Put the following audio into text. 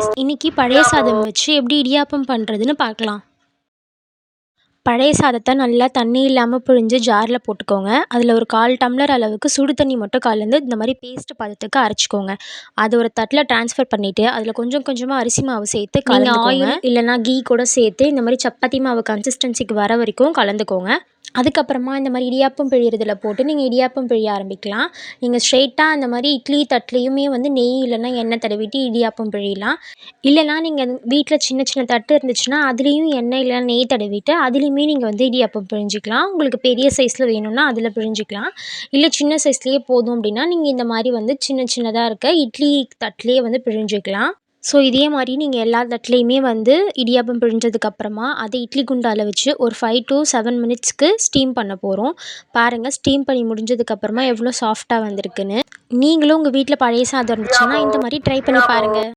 Guys இன்னைக்கு பழைய சாதம் வச்சு எப்படி இடியாப்பம் பண்ணுறதுன்னு பார்க்கலாம். பழைய சாதத்தை நல்லா தண்ணி இல்லாமல் பிழிஞ்சு ஜாரில் போட்டுக்கோங்க. அதில் ஒரு கால் டம்ளர் அளவுக்கு சுடு தண்ணி மட்டும் கலந்து இந்த மாதிரி பேஸ்ட் பதத்துக்கு அரைச்சிக்கோங்க. அது ஒரு தட்டில் ட்ரான்ஸ்ஃபர் பண்ணிவிட்டு அதில் கொஞ்சம் கொஞ்சமாக அரிசி மாவு சேர்த்து கலந்து ஆயில் இல்லைனா கீ கூட சேர்த்து இந்த மாதிரி சப்பாத்தி மாவு கன்சிஸ்டன்சிக்கு வர வரைக்கும் கலந்துக்கோங்க. அதுக்கப்புறமா இந்த மாதிரி இடியாப்பம் பிழியிறதில் போட்டு நீங்கள் இடியாப்பம் பிழிய ஆரம்பிக்கலாம். நீங்கள் ஸ்ட்ரெயிட்டாக அந்த மாதிரி இட்லி தட்டுலேயுமே வந்து நெய் இல்லைன்னா எண்ணெய் தடவிட்டு இடியாப்பம் பிழியலாம். இல்லைனா நீங்கள் வீட்டில் சின்ன சின்ன தட்டு இருந்துச்சுன்னா அதுலேயும் எண்ணெய் இல்லைனா நெய் தடவிட்டு அதுலேயுமே நீங்கள் வந்து இடியாப்பம் பிழிஞ்சிக்கலாம். உங்களுக்கு பெரிய சைஸில் வேணும்னா அதில் பிழிஞ்சிக்கலாம். இல்லை சின்ன சைஸ்லேயே போதும் அப்படின்னா நீங்கள் இந்த மாதிரி வந்து சின்ன சின்னதாக இருக்க இட்லி தட்டுலேயே வந்து பிழிஞ்சிக்கலாம். ஸோ இதே மாதிரி நீங்கள் எல்லா தட்டுலேயுமே வந்து இடியாப்பம் பிழிஞ்சதுக்கப்புறமா அதை இட்லி குண்டாவில் வச்சு ஒரு ஃபைவ் டு செவன் மினிட்ஸ்க்கு ஸ்டீம் பண்ண போகிறோம் பாருங்கள் ஸ்டீம் பண்ணி முடிஞ்சதுக்கப்புறமா எவ்வளோ சாஃப்டாக வந்திருக்குன்னு. நீங்களும் உங்கள் வீட்டில் பழைய சாதம் இருந்துச்சுன்னா இந்த மாதிரி ட்ரை பண்ணி பாருங்கள்